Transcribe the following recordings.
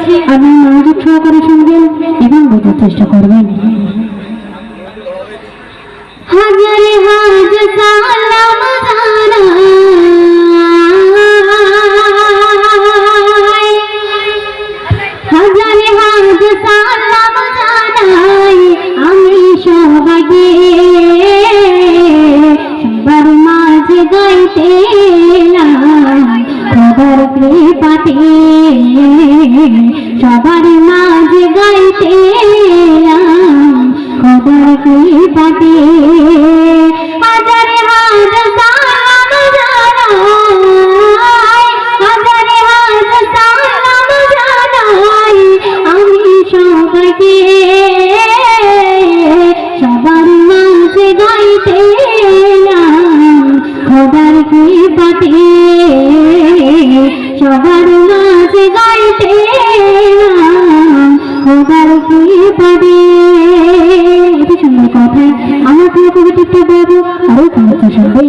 আপনি মনোযোগ সহকারে শুনবেন এবং বোঝার চেষ্টা করবেন। হাজারে হাজার সালাম। সবার মাঝে গাইতে খবর কৃপাতে হাজারে সবার সবার কৃপাতে এত সুন্দর কথা। আমার প্রিয় কবিতা বাবু আরও কবিতা শুনবে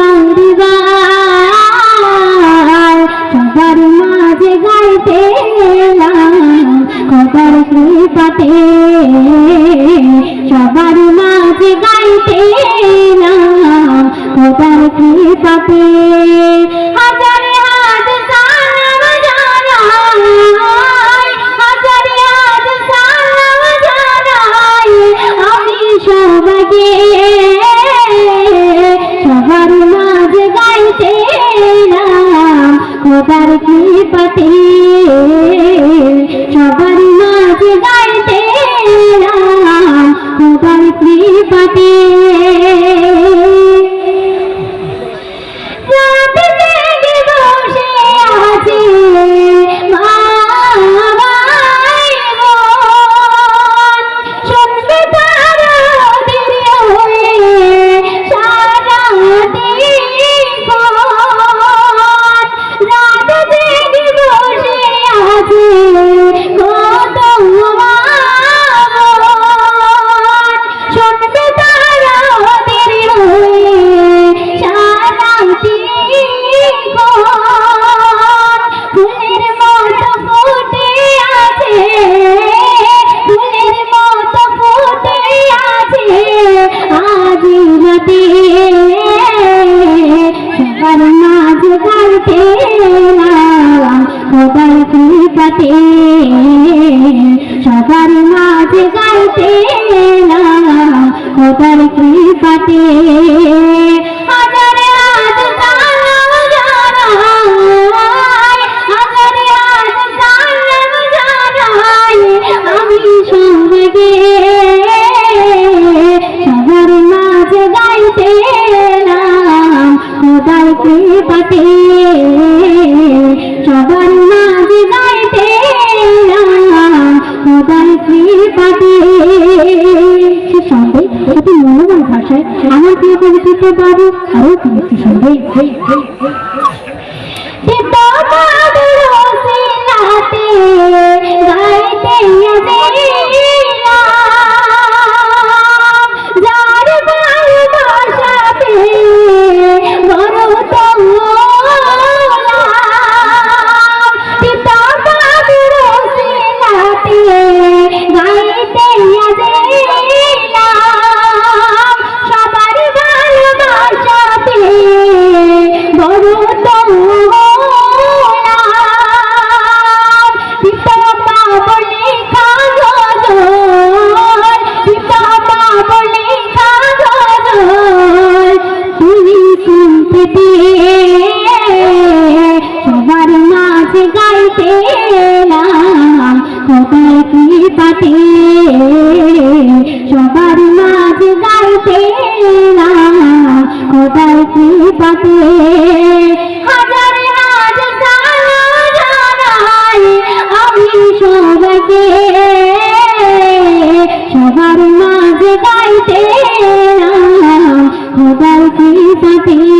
আমি সবার মাঝে গাইতে খবর কৃপাতে সবার মাঝে গাইতে খবর কৃপাতে এলাম খবর কৃপাতে রাতে সবার মাঝ গাইতে এলাম খবর কৃপাতে সবার গাইতে এলাম খবর কৃপাতে কৃপাতে সবার মাঝে গাইতে খোদার কৃপাতে। আমার প্রিয় কবিতা বাবু আরও কবিতা শুনবে কৃপাতে হাজার হাজার জানাই আমি সবাইকে সবার মাঝে গাইতে খোদার কৃপাতে